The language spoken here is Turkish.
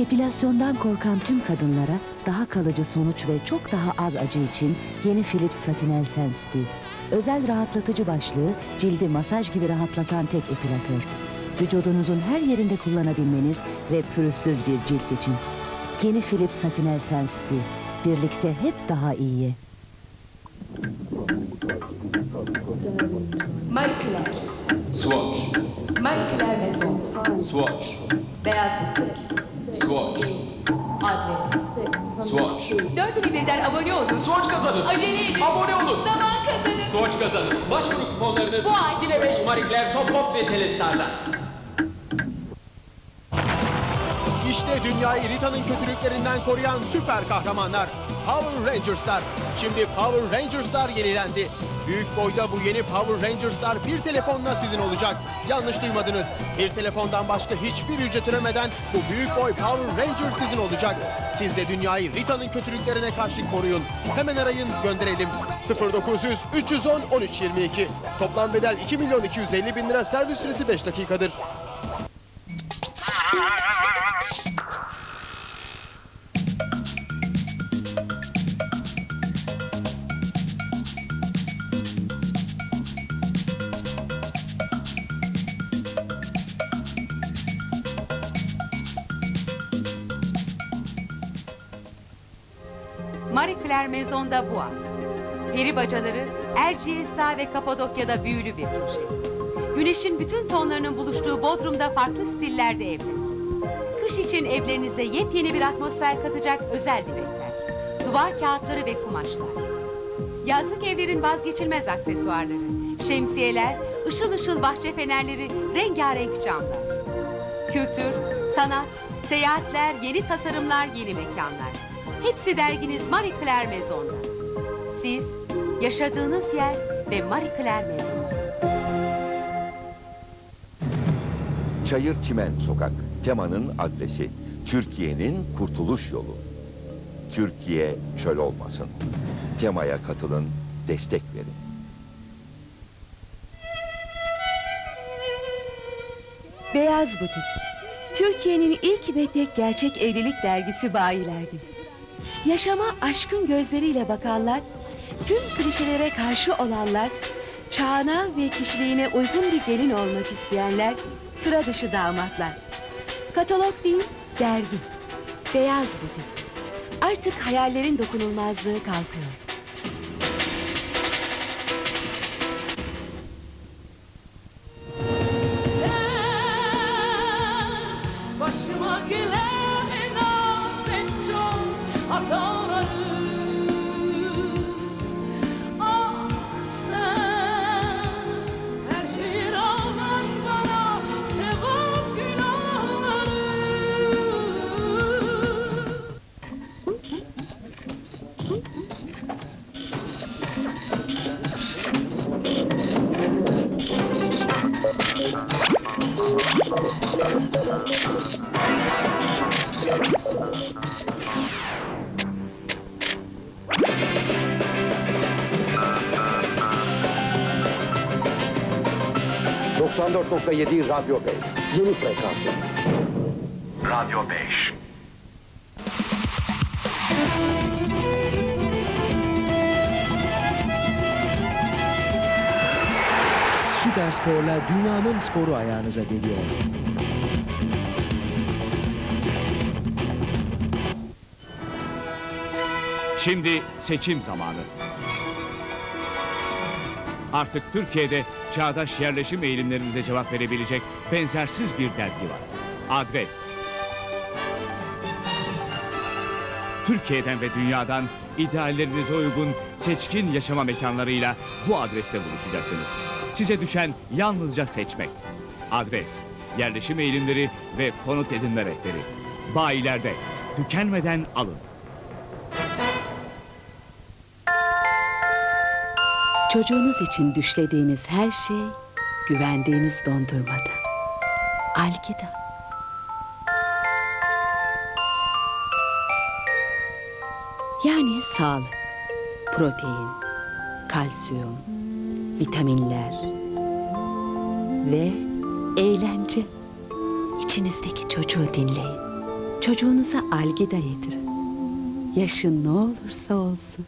Epilasyondan korkan tüm kadınlara daha kalıcı sonuç ve çok daha az acı için yeni Philips Satinel Sensitive. Özel rahatlatıcı başlığı cildi masaj gibi rahatlatan tek epilatör. Vücudunuzun her yerinde kullanabilmeniz ve pürüzsüz bir cilt için. Yeni Philips Satinel Sensitive. Birlikte hep daha iyiye. Claire, Swatch, Claire Maison, swatch, Beyaz Butik, swatch, Adres. swatch. Dört gibi birden abone olun. Swatch kazanın. Acele edin. Abone olun. Zaman kazanın. Swatch kazanın. Başvuru kuponlarınız Bu ay- Sine 5 Marie Claire Top Pop ve Telestar'da. İşte dünyayı Rita'nın kötülüklerinden koruyan süper kahramanlar. Power Rangers'lar. Şimdi Power Rangers'lar yenilendi. Büyük boyda bu yeni Power Rangers'lar bir telefonla sizin olacak. Yanlış duymadınız. Bir telefondan başka hiçbir ücret ödemeden bu büyük boy Power Ranger sizin olacak. Siz de dünyayı Rita'nın kötülüklerine karşı koruyun. Hemen arayın gönderelim. 0900 310 1322. Toplam bedel 2 milyon 250 bin lira servis süresi 5 dakikadır. Marie Claire Maison'da ay. Peri bacaları Erciyes'ta ve Kapadokya'da büyülü bir köşe. Güneşin bütün tonlarının buluştuğu Bodrum'da farklı stillerde evler. Kış için evlerinize yepyeni bir atmosfer katacak özel dilekler. Duvar kağıtları ve kumaşlar. Yazlık evlerin vazgeçilmez aksesuarları. Şemsiyeler, ışıl ışıl bahçe fenerleri, rengarenk camlar. Kültür, sanat, seyahatler, yeni tasarımlar, yeni mekanlar. Hepsi derginiz Marie Claire Maison'da. Siz, yaşadığınız yer ve Marie Claire Maison. Çayır Çimen Sokak, temanın adresi. Türkiye'nin kurtuluş yolu. Türkiye çöl olmasın. Temaya katılın, destek verin. Beyaz Butik. Türkiye'nin ilk ve tek gerçek evlilik dergisi bayilerdi. Yaşama aşkın gözleriyle bakanlar, tüm klişelere karşı olanlar, çağına ve kişiliğine uygun bir gelin olmak isteyenler, sıra dışı damatlar. Katalog değil, dergi. Beyaz Butik. Artık hayallerin dokunulmazlığı kalkıyor. Radyo 5. Yeni frekansınız. Radyo 5. Süper Spor'la dünyanın sporu ayağınıza geliyor. Şimdi seçim zamanı. Artık Türkiye'de çağdaş yerleşim eğilimlerimize cevap verebilecek benzersiz bir dergi var. Adres. Türkiye'den ve dünyadan ideallerinize uygun seçkin yaşama mekanlarıyla bu adreste buluşacaksınız. Size düşen yalnızca seçmek. Adres, yerleşim eğilimleri ve konut edinme rehberi. Bayilerde, tükenmeden alın. Çocuğunuz için düşlediğiniz her şey güvendiğiniz dondurmada. Algida. Yani sağlık, protein, kalsiyum, vitaminler ve eğlence. İçinizdeki çocuğu dinleyin. Çocuğunuza algida yedirin. Yaşı ne olursa olsun.